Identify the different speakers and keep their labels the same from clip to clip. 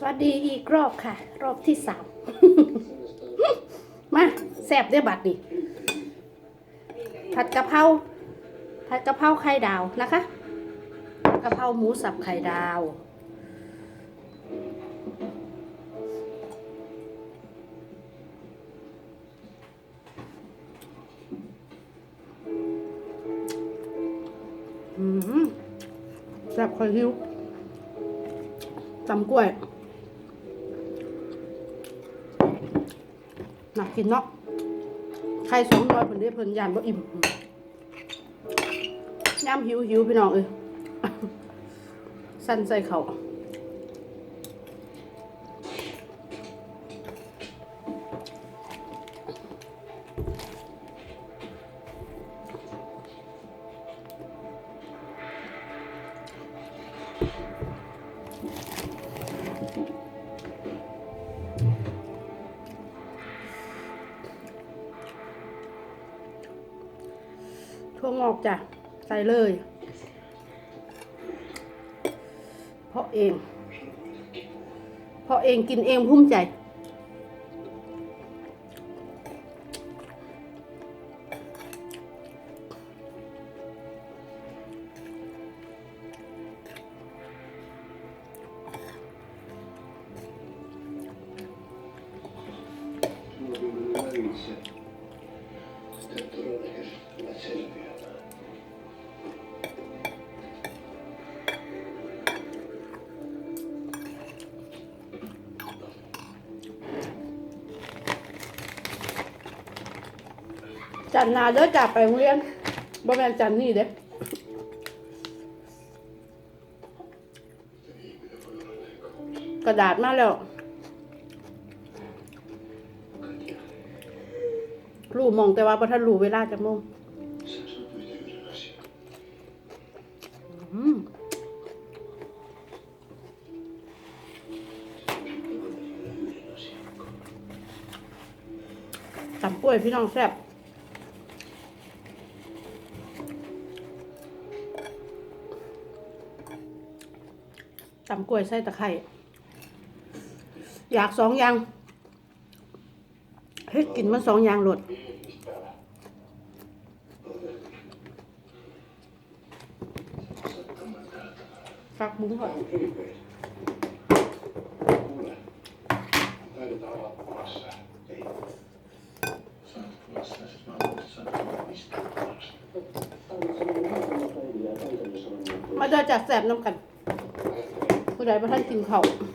Speaker 1: สวัสดีอีกรอบค่ะ รอบที่สามมาแซบได้บัตรนี่ผัดกะเพราผัดกะเพราไข่ดาวนะคะกะเพราหมูสับไข่ดาวแซ่บคอยหิวตำกล้วยน่า กินเนาะไข่สองร้อยเพิ่นได้เพิ่นยานบ่อิ่มย่ำหิวหิวพี่น้องเอ้ยสั่นใส่เขา ทั่วงอกจ้ะ ใส่เลย เพราะเอง เพราะเองกินเองภูมิใจ จันนาเด้อจ่าไปโรงเรียนบ่แม่นจันนี่เด้กระดาษมาแล้วรู้มองแต่ว่าบ่ทันรู้เวลาจักโมงอืมตำกล้วยพี่น้องแซ่บำกล้วยใส่ตะไคร่อยากสองอย่างเฮ้ดกินมันสองอย่างหลดฝักบุ้งก่อนมาเดาจากแสบน้ำกัน ใดประท่านกินเขาว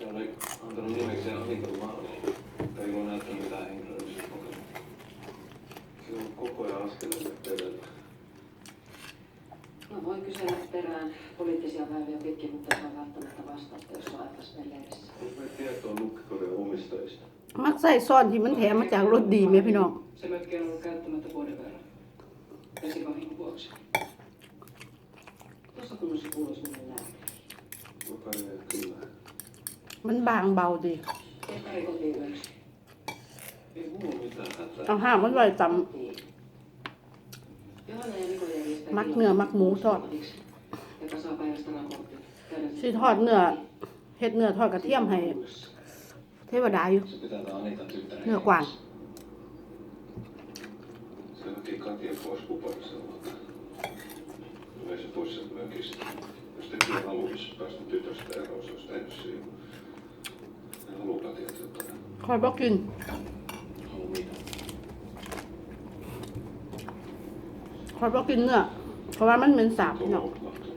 Speaker 2: Se oli antanut nimekseen asinkomalli. Ei voi näyttää mitään henkilöllisyyskokemusta. Se on koko ajan askeleelle perillä.
Speaker 3: No voin kysellä perään poliittisia väyliä pitkin, mutta se on välttämättä vastausta, jos on aikas lehdessä.
Speaker 2: Jos me tietoa nukkikorjan omistajista.
Speaker 1: มักใส่ซ่อนที่มันแถมมาจากรถดีไหมพี่น้อง
Speaker 3: Se mökki on ollut käyttämättä vuoden verran. Vesivahingon vuoksi. Tuossa kunnossa kuuluisi mennä
Speaker 1: มันบางเบาดี
Speaker 3: Ehkä ei kotiin yöksi.
Speaker 2: Ei mulla mitään hätää.
Speaker 1: เอาห้ามมันไว้ต
Speaker 3: Niin. Johanna ja Niko järjestää
Speaker 1: Mak- nyö, mak- muu tod.
Speaker 3: Joka saa päivästä raportin. Käydään ำ
Speaker 1: ชีทอดเนื้อเฮ็ดเนื้อทอดกระเทียมให้ เทวดาอยู่
Speaker 2: Se pitää tää Anitan tyttären.
Speaker 1: Joo, Kwan.
Speaker 2: Se haki Katja pois kuparikselta. Vei se pois sieltä mökistä. Jos te kyllä haluaisi päästä tytöstä eroon, se olisi tehnyt siinä. En halua Katja tyttären.
Speaker 1: คอยบอกกิน
Speaker 2: Halu mitä?
Speaker 1: คอยบอกกินเนื้อเพราะว่ามันเหม็นสาบ
Speaker 2: Tuo
Speaker 1: เนาะ
Speaker 2: loukkaantuu.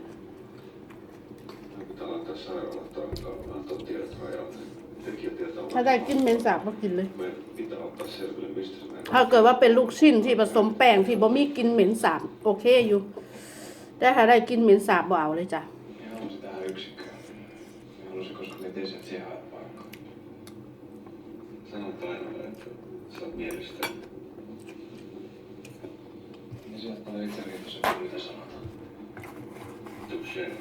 Speaker 2: Meidän pitää laittaa sairaalaan toimintaan, antaa tiedot rajalle. Tekijä tietää
Speaker 1: ถ้าได้กินเหม็นสาบก็กินเลย
Speaker 2: Meidän pitää ottaa selville, mistä se menee.
Speaker 1: ถ้าเกิดว่าเป็นลูกชิ้นที่ผสมแป้งที่บ่มีกลินเหม็นสาบโอเคอยู่ แต่ถ้าได้กินเหม็นสาบบ่เอาเลยจ้ะ
Speaker 2: Minä halusin tähän yksikköön. Minä halusin, koska minä tiesin, että siihen sanotaan että se on mielestä. Ja sieltä on itse riitos, mitä sanotaan. Tuksen.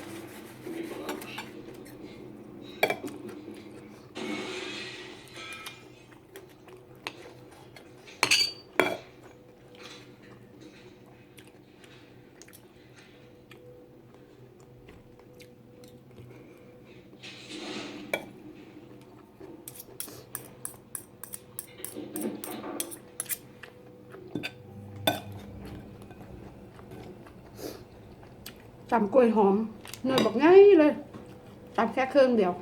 Speaker 1: ตำกล้วยหอมหนยบอกง่ายเลยตำแค่เครื่องเดียว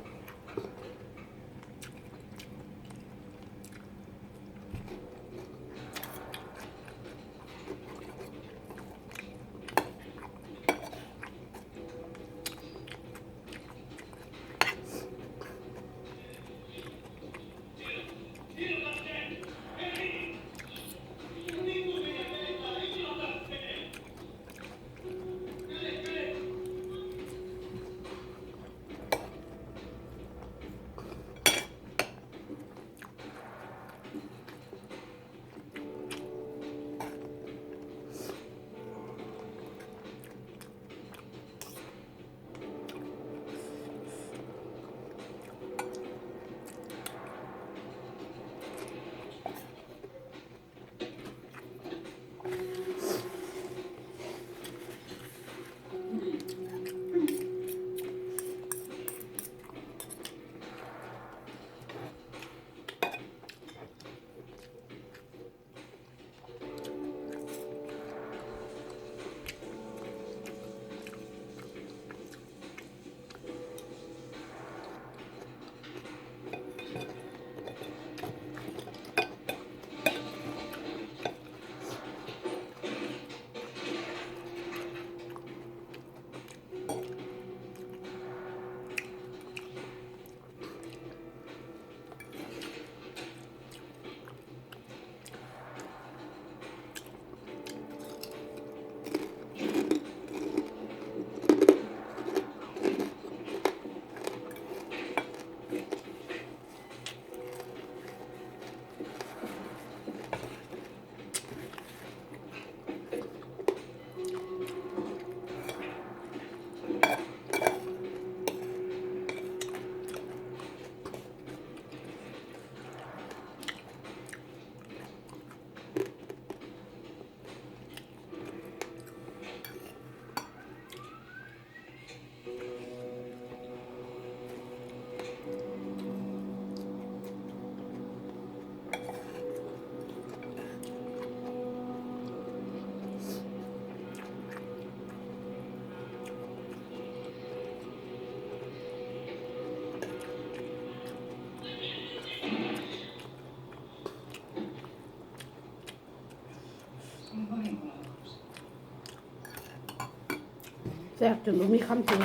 Speaker 1: ซ่บจนบ่มีคำเสีย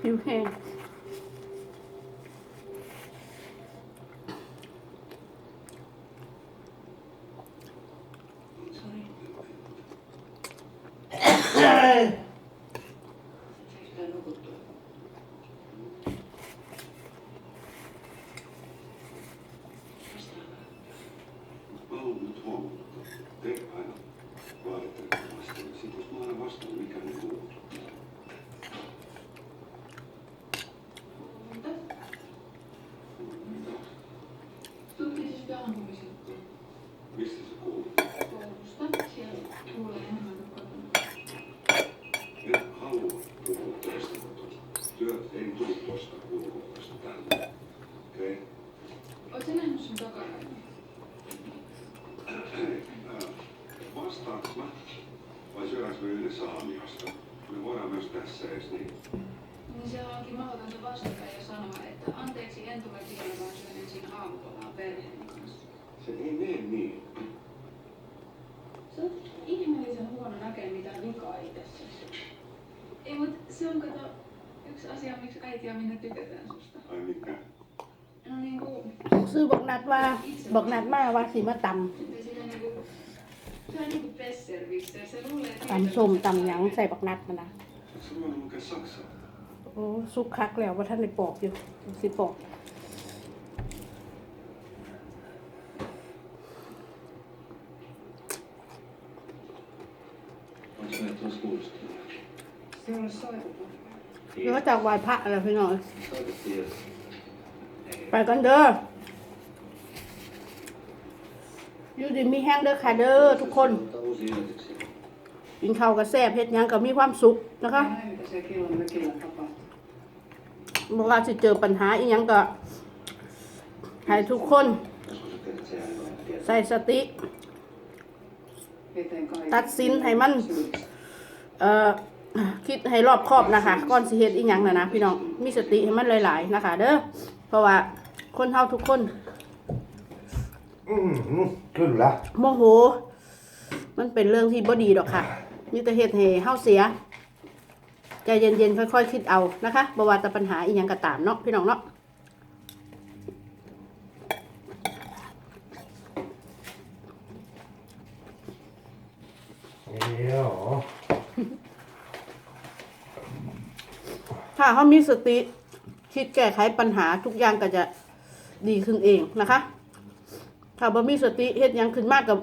Speaker 1: ผิวแห้ง
Speaker 3: Sori. Yhtään nukuttua. Vastaavaa.
Speaker 2: Mä haluan nyt huomata,
Speaker 4: mitään vikaa itsessäsi. Ei, mut se on kato yksi asia, miksi äiti ja minä tykätään susta.
Speaker 2: Ai mikä?
Speaker 4: No niinku,
Speaker 1: ซื้อบอกนัดว่าบอกนัดมาว่าสิมาต
Speaker 4: että sitä niinku, se on niinku besserwisser. Se luulee, ำ
Speaker 1: ตำส้มตำหยังใส่บอกนัดมานะ
Speaker 2: Eikö sä voinut lukea saksaa?
Speaker 1: โอ้สุกคักแล้วว่าท่านได้ปอกอยู่สิปอก
Speaker 5: Onko se tuossa kuulostaa?
Speaker 3: Se on soitapa.
Speaker 1: เดี๋ยวก็จากไหวพระอะไรพี่น้อง
Speaker 5: Soitettiin jos...
Speaker 1: ไปกันเด้ออยู่ดีมีแห้งเด้อค่ะเด้อทุกคน
Speaker 5: Mutta uusia yllätyksiä.
Speaker 1: กินข้าวกับแซ่บเฮ็ดหยังก็มีความสุขนะคะ
Speaker 3: Näin, mitä se kellon mökillä tapahtuu.
Speaker 1: บ่ว่าสิเจอปัญหาอีหยังก็ให้ทุกคน
Speaker 5: Joskus sä tiedät, se ei aina tiedä.
Speaker 1: ใส่สติ
Speaker 3: Eteen kaikki.
Speaker 1: ตัดสินให้มัน เอ่อ คิดให้รอบคอบนะคะก่อนสิเฮ็ดอีหยังน่ะนะพี่น้องมีสติให้มันหลายๆนะคะ เด้อเพราะว่าคนเฮาทุกคน
Speaker 6: Mm, kyllä.
Speaker 1: โมโห มันเป็นเรื่องที่บ่ดีดอกค่ะ มีแต่เฮ็ดให้เฮาเสีย ใจเย็นๆ ค่อยๆ คิดเอานะคะบ่ว่าแต่ปัญหาอีหยังก็ตามเนาะพี่น้องเนาะ
Speaker 6: Ja.
Speaker 1: ถ้าเขามีสติคิดแก้ไขปัญหาทุกอย่างก็จะดีขึ้นเองนะคะ ถ้าบ่มีสติเฮ็ดยังขึ้นมากกับ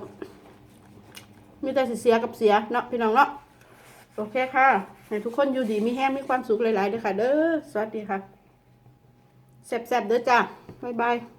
Speaker 1: มีแต่เสียกับเสียเนาะพี่น้องเนาะโอเคค่ะให้ทุกคนอยู่ดีมีแห้งมีความสุขหลายๆเด้อค่ะ เด้อสวัสดีค่ะแซ่บๆเด้อจ้าบ๊ายบาย